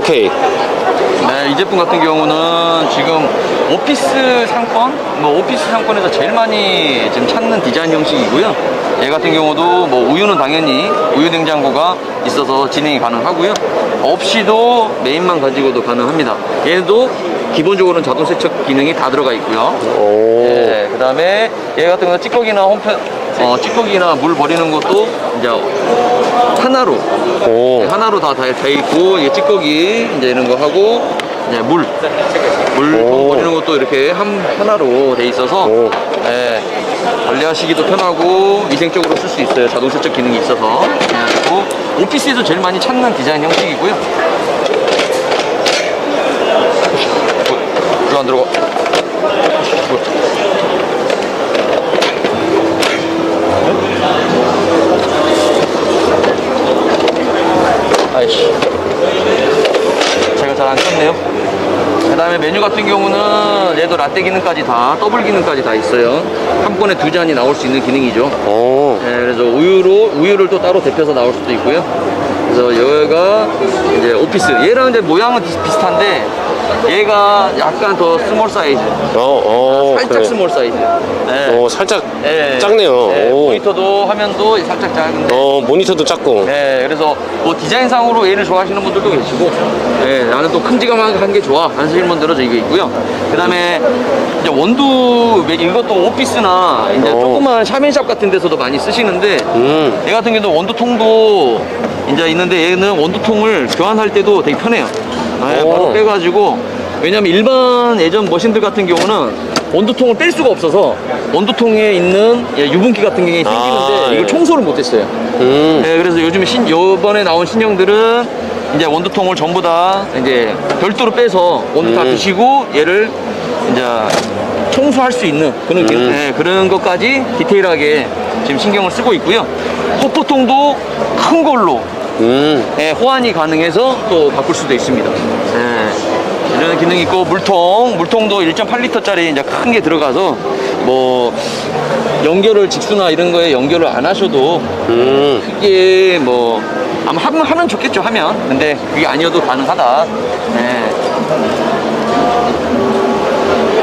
오케이. 네, 이 제품 같은 경우는 지금 오피스 상권, 뭐 오피스 상권에서 제일 많이 지금 찾는 디자인 형식이고요. 얘 같은 경우도 뭐 우유는 당연히 우유 냉장고가 있어서 진행이 가능하고요. 없이도 메인만 가지고도 가능합니다. 얘도 기본적으로는 자동 세척 기능이 다 들어가 있고요. 오. 네, 그 다음에 얘 같은 경우 는 찌꺼기나 홈편, 어, 찌꺼기나 물 버리는 것도 이제 하나로 오. 하나로 다돼 있고 이게 찌꺼기 이제 이런 거 하고 이제 물. 물 오. 버리는 것도 이렇게 한, 하나로 돼 있어서 오. 예, 관리하시기도 편하고 위생적으로 쓸 수 있어요. 자동 세척 기능이 있어서. 그리고 오피스에서 제일 많이 찾는 디자인 형식이고요. 어, 왜안 들어가? 아이씨. 제가 잘 안 켰네요. 그 다음에 메뉴 같은 경우는 얘도 라떼 기능까지 다, 더블 기능까지 다 있어요. 한 번에 두 잔이 나올 수 있는 기능이죠. 오. 네, 그래서 우유로, 우유를 또 따로 데펴서 나올 수도 있고요. 그래서 여기가 이제 오피스. 얘랑 이제 모양은 비슷- 비슷한데, 얘가 약간 더 스몰 사이즈. 어, 어. 살짝 그래. 스몰 사이즈. 네. 오, 살짝 네. 작네요. 네, 오. 모니터도 화면도 살짝 작은데. 어, 모니터도 작고. 네, 그래서 뭐 디자인상으로 얘를 좋아하시는 분들도 계시고, 네, 나는 또 큼직한 게 좋아 하시는 분들은 이게 있고요. 그 다음에 이제 원두, 이것도 오피스나 이제 오. 조그만 샤맨샵 같은 데서도 많이 쓰시는데, 음. 얘 같은 경우도 원두통도 이제 있는데 얘는 원두통을 교환할 때도 되게 편해요. 네, 오. 바로 빼가지고 왜냐면 일반 예전 머신들 같은 경우는 원두통을 뺄 수가 없어서 원두통에 있는 예, 유분기 같은 게 생기는데 아, 이걸 예. 청소를 못했어요. 음. 네, 그래서 요즘에 신 요번에 나온 신형들은 이제 원두통을 전부 다 이제 별도로 빼서 원두 다 음. 드시고 얘를 이제 청소할 수 있는 그런 기- 음. 네, 그런 것까지 디테일하게 지금 신경을 쓰고 있고요. 호포통도 큰 걸로 음. 네, 호환이 가능해서 또 바꿀 수도 있습니다. 네, 이런 기능이 있고 물통, 물통도 1.8리터짜리 이제 큰 게 들어가서 뭐 연결을 직수나 이런 거에 연결을 안 하셔도 음. 크게 뭐 아마 하면 하면 좋겠죠 하면 근데 그게 아니어도 가능하다. 네.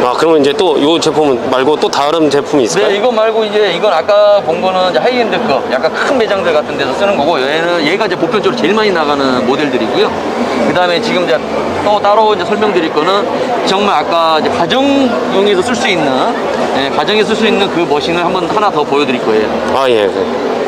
아, 그러면 이제 또 이 제품 말고 또 다른 제품이 있을까요? 네, 이거 말고 이제 이건 아까 본 거는 이제 하이엔드 거, 약간 큰 매장들 같은 데서 쓰는 거고, 얘는 얘가 이제 보편적으로 제일 많이 나가는 모델들이고요. 그 다음에 지금 이제 또 따로 이제 설명드릴 거는 정말 아까 이제 가정용에서 쓸 수 있는, 예, 가정에 쓸 수 있는 그 머신을 한번 하나 더 보여드릴 거예요. 아, 예. 그.